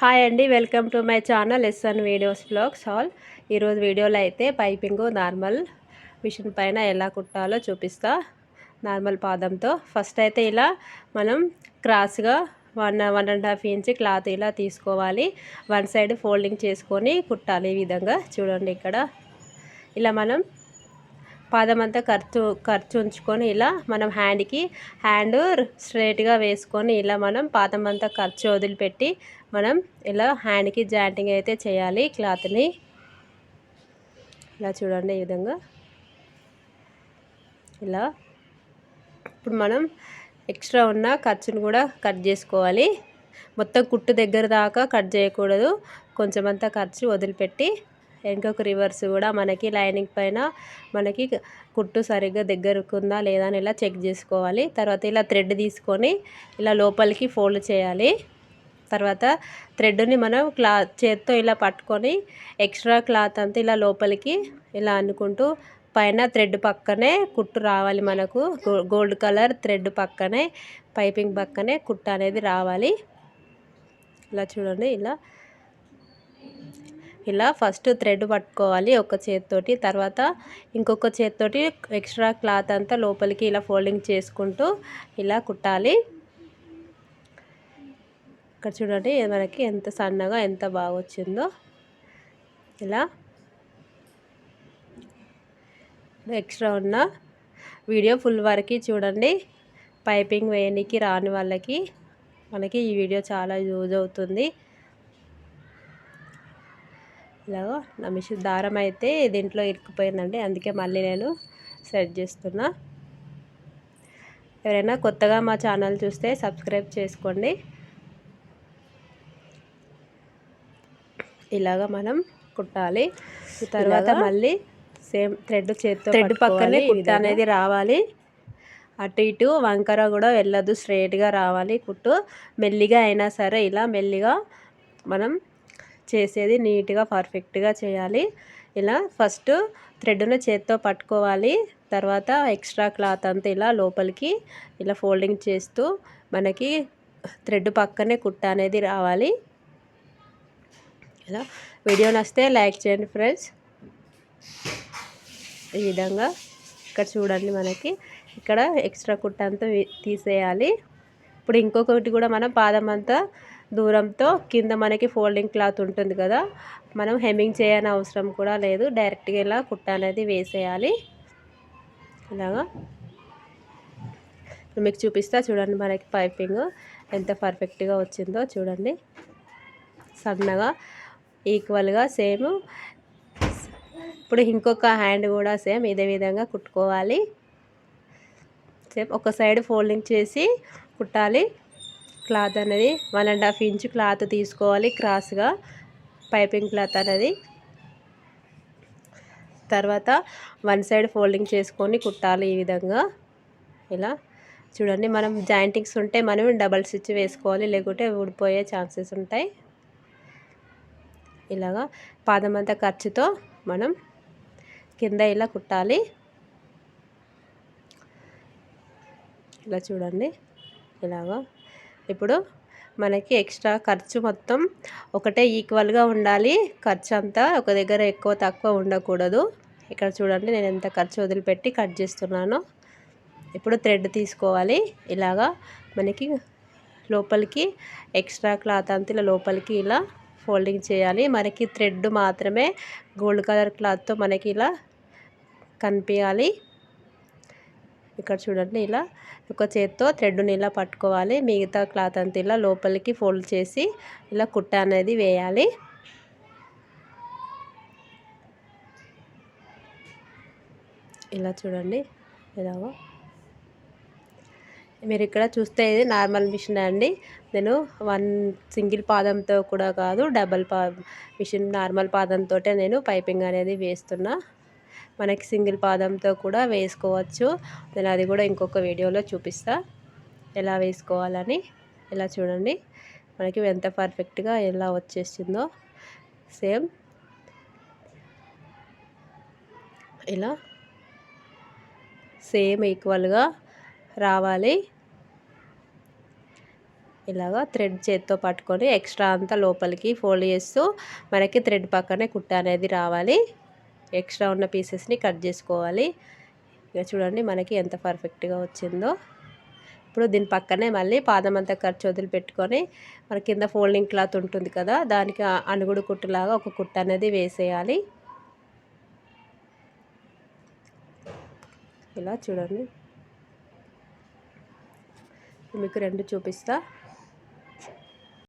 Hi అండి welcome to my channel SN videos blogs all. ఈరోజు వీడియోలో అయితే పైపింగ్ నార్మల్ మిషన్ పైన ఎలా కుట్టాలో చూపిస్తా నార్మల్ పాదంతో. ఫస్ట్ అయితే ఇలా మనం క్రాస్గా one one and half inch cloth ఇలా తీసుకోవాలి. వన్ సైడ్ ఫోల్డింగ్ చేసుకొని కుట్టాలి ఈ విధంగా. చూడండి ఇక్కడ. ఇలా మనం పాదం అంతా ఖర్చు ఖర్చు ఉంచుకొని ఇలా మనం హ్యాండ్కి హ్యాండ్ స్ట్రైట్గా వేసుకొని ఇలా మనం పాదం అంతా ఖర్చు వదిలిపెట్టి మనం ఇలా హ్యాండ్కి జాయింటింగ్ అయితే చేయాలి క్లాత్ని. ఇలా చూడండి ఈ విధంగా. ఇలా. ఇప్పుడు మనం ఎక్స్ట్రా ఉన్న ఖర్చును కూడా కట్ చేసుకోవాలి. మొత్తం కుట్టు దగ్గర దాకా కట్ చేయకూడదు. కొంచెం అంతా ఖర్చు వదిలిపెట్టి ఇంకొక రివర్స్ కూడా మనకి లైనింగ్ పైన మనకి కుట్టు సరిగ్గా దగ్గరకుందా లేదా అని ఇలా చెక్ చేసుకోవాలి. తర్వాత ఇలా థ్రెడ్ తీసుకొని ఇలా లోపలికి ఫోల్డ్ చేయాలి. తర్వాత థ్రెడ్ని మనం క్లాత్ చేత్తో ఇలా పట్టుకొని ఎక్స్ట్రా క్లాత్ అంతా ఇలా లోపలికి ఇలా అనుకుంటూ పైన థ్రెడ్ పక్కనే కుట్టు రావాలి మనకు. గోల్డ్ కలర్ థ్రెడ్ పక్కనే పైపింగ్ పక్కనే కుట్టు అనేది రావాలి. ఇలా చూడండి ఇలా. ఇలా ఫస్ట్ థ్రెడ్ పట్టుకోవాలి ఒక చేతితోటి. తర్వాత ఇంకొక చేతితోటి ఎక్స్ట్రా క్లాత్ అంతా లోపలికి ఇలా ఫోల్డింగ్ చేసుకుంటూ ఇలా కుట్టాలి. ఇక్కడ చూడండి మనకి ఎంత సన్నగా ఎంత బాగా వచ్చిందో. ఇలా. ఎక్స్ట్రా ఉన్న వీడియో ఫుల్ వరకు చూడండి. పైపింగ్ వేయడానికి రాని వాళ్ళకి. మనకి ఈ వీడియో చాలా యూజ్ అవుతుంది. ఇలాగో నా మిషన్ దారం అయితే దీంట్లో ఇరుక్కుపోయిందండి. అందుకే మళ్ళీ నేను సెట్ చేస్తున్నా. ఎవరైనా కొత్తగా మా ఛానల్ చూస్తే సబ్స్క్రైబ్ చేసుకోండి. ఇలాగ మనం కుట్టాలి. తర్వాత మళ్ళీ సేమ్ థ్రెడ్ చేత్తో థ్రెడ్ పక్కనే కుట్ట అనేది రావాలి. అటు ఇటు వంకర కూడా వెళ్ళదు స్ట్రైట్గా రావాలి కుట్టు. మెల్లిగా అయినా సరే ఇలా మెల్లిగా మనం చేసేది నీట్గా పర్ఫెక్ట్గా చేయాలి. ఇలా ఫస్ట్ థ్రెడ్ను చేత్తో పట్టుకోవాలి. తర్వాత ఎక్స్ట్రా క్లాత్ అంతా ఇలా లోపలికి ఇలా ఫోల్డింగ్ చేస్తూ మనకి థ్రెడ్ పక్కనే కుట్ట అనేది రావాలి. హలో. వీడియో నచ్చితే లైక్ చేయండి ఫ్రెండ్స్. ఈ విధంగా ఇక్కడ చూడండి మనకి. ఇక్కడ ఎక్స్ట్రా కుట్ట అంతా తీసేయాలి. ఇప్పుడు ఇంకొకటి కూడా మనం పాదం అంతా దూరంతో కింద మనకి ఫోల్డింగ్ క్లాత్ ఉంటుంది కదా. మనం హెమ్మింగ్ చేయని అవసరం కూడా లేదు. డైరెక్ట్గా ఇలా కుట్ట అనేది వేసేయాలి. ఇలాగా. మీకు చూపిస్తా చూడండి మనకి పైపింగ్ ఎంత పర్ఫెక్ట్గా వచ్చిందో చూడండి. సన్నగా ఈక్వల్గా సేమ్. ఇప్పుడు ఇంకొక హ్యాండ్ కూడా సేమ్ ఇదే విధంగా కుట్టుకోవాలి. సేమ్ ఒక సైడ్ ఫోల్డింగ్ చేసి కుట్టాలి. క్లాత్ అనేది one and half inch cloth తీసుకోవాలి క్రాస్గా పైపింగ్ క్లాత్ అనేది. తర్వాత వన్ సైడ్ ఫోల్డింగ్ చేసుకొని కుట్టాలి ఈ విధంగా. ఇలా చూడండి మనం జాయింటింగ్స్ ఉంటే మనం డబల్ స్టిచ్ వేసుకోవాలి లేకుంటే ఊడిపోయే ఛాన్సెస్ ఉంటాయి. ఇలాగా పాదమంతా ఖర్చుతో మనం కింద ఇలా కుట్టాలి. ఇలా చూడండి. ఇలాగా. ఇప్పుడు మనకి ఎక్స్ట్రా ఖర్చు మొత్తం ఒకటే ఈక్వల్గా ఉండాలి. ఖర్చు అంతా ఒక దగ్గర ఎక్కువ తక్కువ ఉండకూడదు. ఇక్కడ చూడండి నేను ఎంత ఖర్చు వదిలిపెట్టి కట్ చేస్తున్నాను. ఇప్పుడు థ్రెడ్ తీసుకోవాలి. ఇలాగా మనకి లోపలికి ఎక్స్ట్రా క్లాత్ అంతా ఇలా లోపలికి ఇలా ఫోల్డింగ్ చేయాలి. మనకి థ్రెడ్ మాత్రమే గోల్డ్ కలర్ క్లాత్తో మనకి ఇలా కనిపించాలి. ఇక్కడ చూడండి ఇలా ఒక చేత్తో థ్రెడ్ని ఇలా పట్టుకోవాలి. మిగతా క్లాత్ అంతా ఇలా లోపలికి ఫోల్డ్ చేసి ఇలా కుట్ట అనేది వేయాలి. ఇలా చూడండి. ఇలాగో మీరు ఇక్కడ చూస్తే ఇది నార్మల్ మిషన్ అండి. నేను వన్ సింగిల్ పాదంతో కూడా కాదు డబల్ పా మిషన్ నార్మల్ పాదంతో నేను పైపింగ్ అనేది వేస్తున్నా. మనకి సింగిల్ పాదంతో కూడా వేసుకోవచ్చు. నేను అది కూడా ఇంకొక వీడియోలో చూపిస్తా. ఎలా వేసుకోవాలని ఇలా చూడండి. మనకి ఎంత పర్ఫెక్ట్గా ఎలా వచ్చేసిందో. సేమ్ ఇలా సేమ్ ఈక్వల్గా రావాలి. ఇలాగా థ్రెడ్ చేత్తో పట్టుకొని ఎక్స్ట్రా అంతా లోపలికి ఫోల్డ్ చేస్తూ మనకి థ్రెడ్ పక్కనే కుట్ట అనేది రావాలి. ఎక్స్ట్రా ఉన్న పీసెస్ని కట్ చేసుకోవాలి. ఇక చూడండి మనకి ఎంత పర్ఫెక్ట్గా వచ్చిందో. ఇప్పుడు దీని పక్కనే మళ్ళీ పాదం అంతా ఖర్చు వదిలిపెట్టుకొని మన కింద ఫోల్డింగ్ క్లాత్ ఉంటుంది కదా దానికి అనుగుడు కుట్టులాగా ఒక కుట్ట అనేది వేసేయాలి. ఇలా చూడండి. మీకు రెండు చూపిస్తా.